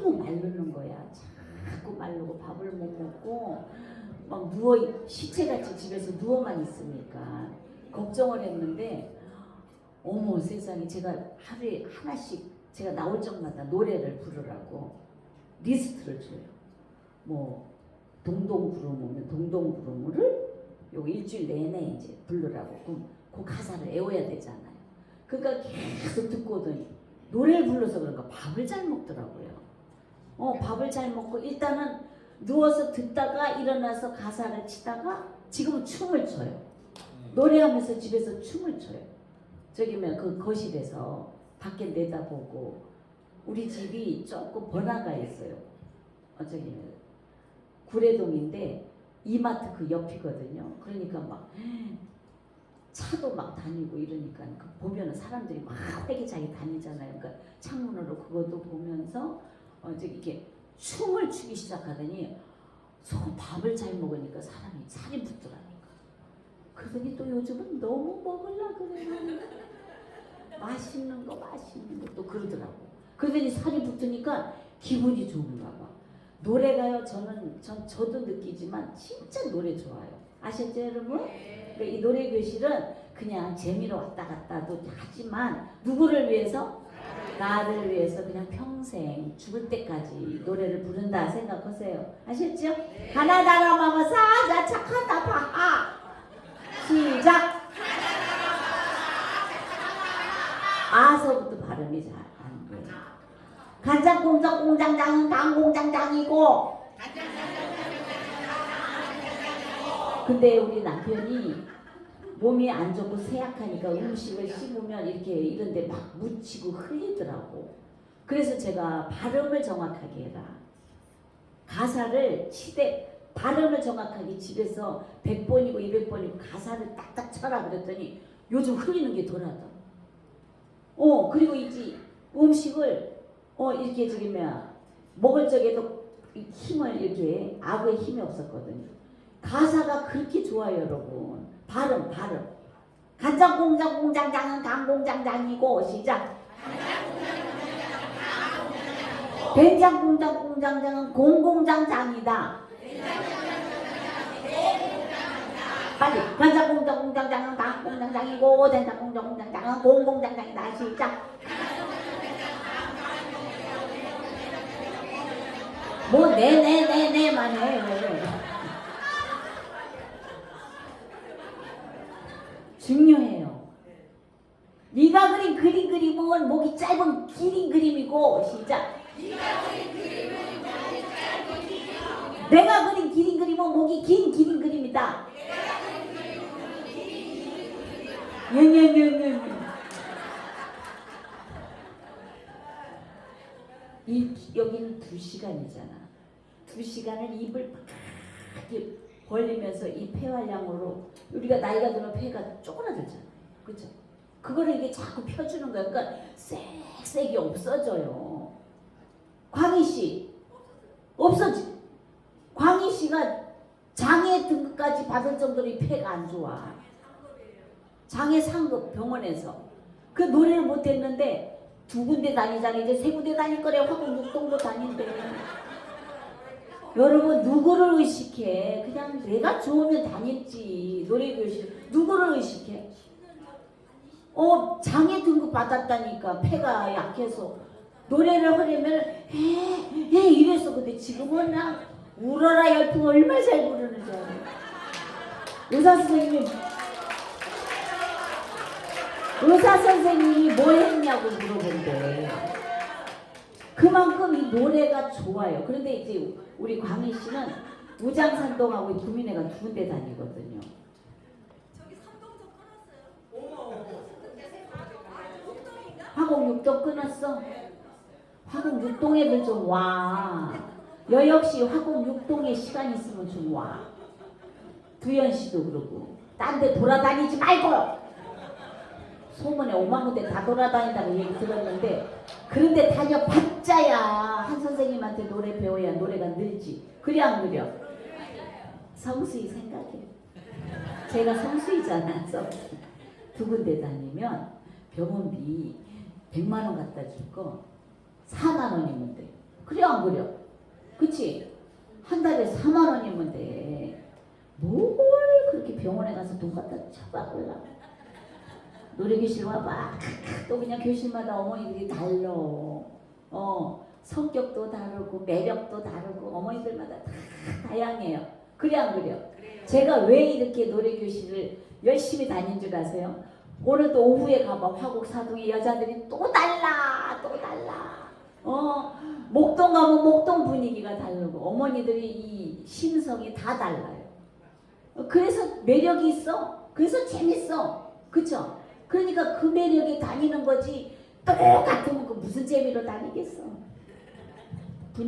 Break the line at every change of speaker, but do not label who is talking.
너무 말르는 거야. 자꾸 말르고 밥을 못 먹고 막 누워 시체같이 집에서 누워만 있으니까 걱정을 했는데 어머 세상에 제가 하루에 하나씩 제가 나올 적마다 노래를 부르라고 리스트를 줘요. 뭐 동동 구름오면 동동 구름을 요 일주일 내내 이제 부르라고 그그 가사를 외워야 되잖아요. 그러니까 계속 듣고 오더니 노래를 불러서 그런가 밥을 잘 먹더라고요. 어, 밥을 잘 먹고 일단은 누워서 듣다가 일어나서 가사를 치다가 지금 은 춤을 춰요. 네. 노래하면서 집에서 춤을 춰요. 저기 면그 뭐 거실에서 밖에 내다보고 우리 집이 조금 번화가 있어요. 어, 저기 뭐 구례동인데 이마트 그 옆이거든요. 그러니까 막 차도 막 다니고 이러니까 그 보면은 사람들이 막 되게 자기 다니잖아요. 그러니까 창문으로 그것도 보면서 어, 이렇게 춤을 추기 시작하더니 소 밥을 잘 먹으니까 사람이 살이 붙더라니까. 그러더니 또 요즘은 너무 먹으려 그래요. 맛있는 거 맛있는 거 또 그러더라고. 그러더니 살이 붙으니까 기분이 좋은가 봐. 노래가요. 저는 전 저도 느끼지만 진짜 노래 좋아요. 아셨죠 여러분? 네. 그러니까 이 노래 교실은 그냥 재미로 왔다 갔다도 하지만 누구를 위해서 나를 위해서 그냥 평생 죽을 때까지 노래를 부른다 생각하세요. 아셨죠? 가나다라 마마 사자 착하다 봐. 하 시작 아서부터 발음이 잘 안 돼요. 간장 공장 공장장은 강 공장장이고 근데 우리 남편이 몸이 안 좋고 쇠약하니까 음식을 씹으면 이렇게 이런데 막 묻히고 흘리더라고. 그래서 제가 발음을 정확하게 해라. 가사를 치대 발음을 정확하게 집에서 100번이고 200번이고 가사를 딱딱 쳐라 그랬더니 요즘 흘리는 게더하다어 그리고 이제 음식을 어 이렇게 저기 뭐야 먹을 적에도 힘을 이렇게 악의 힘이 없었거든요. 가사가 그렇게 좋아요 여러분. 발음 발음 간장 공장 공장장은 간 공장장이고 시작 된장 공장 공장장은 공공장장이다 빨리 간장 공장 공장장은 간 공장장이고 된장 공장 공장장은 공공장장이다 시작 뭐네네네 네만 해요 네, 네 중요해요. 네가 그린 그림 그림은 목이 짧은 길인 그림이고 시작. 내가 그린 길인 그림은 목이 긴 길인 그림이다. 예예예예. 예, 예, 예, 이 여기는 두 시간이잖아. 두 시간을 입을 이렇게 걸리면서이 폐활량으로 우리가 나이가 들면 폐가 쪼그라들잖아요. 그죠그거 이게 자꾸 펴주는 거야. 그러니까 쌕쌕이 없어져요. 광희 씨 없어지. 광희 씨가 장애 등급까지 받을 정도로 이 폐가 안 좋아. 장애 상급 병원에서 그 노래를 못했는데 두 군데 다니잖아. 이제 세 군데 다닐 거래. 하고 육동도 다닌대. 여러분 누구를 의식해? 그냥 내가 좋으면 다녔지 노래교실 누구를 의식해? 어 장애 등급 받았다니까 폐가 약해서 노래를 하려면 에에 이랬어 근데 지금은 나 울어라 열풍 얼마잘 부르는 줄 알아 의사 선생님 의사 선생님이 뭐 했냐고 물어본대 그만큼 이 노래가 좋아요. 그런데 이제 우리 광희 씨는 우장산동하고 구민회가 두 군데 다니거든요. 아, 화곡 육동 끊었어? 화곡 육동에도 그 좀 와. 여 역시 화곡 육동에 시간 있으면 좀 와. 두현 씨도 그러고. 딴 데 돌아다니지 말고! 소문에 오만 군대다돌아다닌다는 얘기 들었는데 그런데 다녀봤자야 한 선생님한테 노래 배워야 노래가 늘지 그래 안 그려? 성수이 생각해 제가 성수이잖아 성수 두 군데 다니면 병원비 100만원 갖다 주고 4만원이면 돼 그래 안 그려? 그치? 한 달에 4만원이면 돼뭘 그렇게 병원에 가서 돈 갖다 쳐박으려고 노래교실 와봐. 또 그냥 교실마다 어머니들이 달러. 어, 성격도 다르고 매력도 다르고 어머니들마다 다 다양해요. 그래 안 그래요? 그래요. 제가 왜 이렇게 노래교실을 열심히 다닌 줄 아세요? 오늘 도 오후에 가봐 화곡 사동에 여자들이 또 달라 또 달라 어 목동 가면 목동 분위기가 다르고 어머니들이 이 심성이 다 달라요 그래서 매력이 있어 그래서 재밌어 그쵸 그러니까 그 매력에 다니는 거지 똑같은 거 그 무슨 재미로 다니겠어.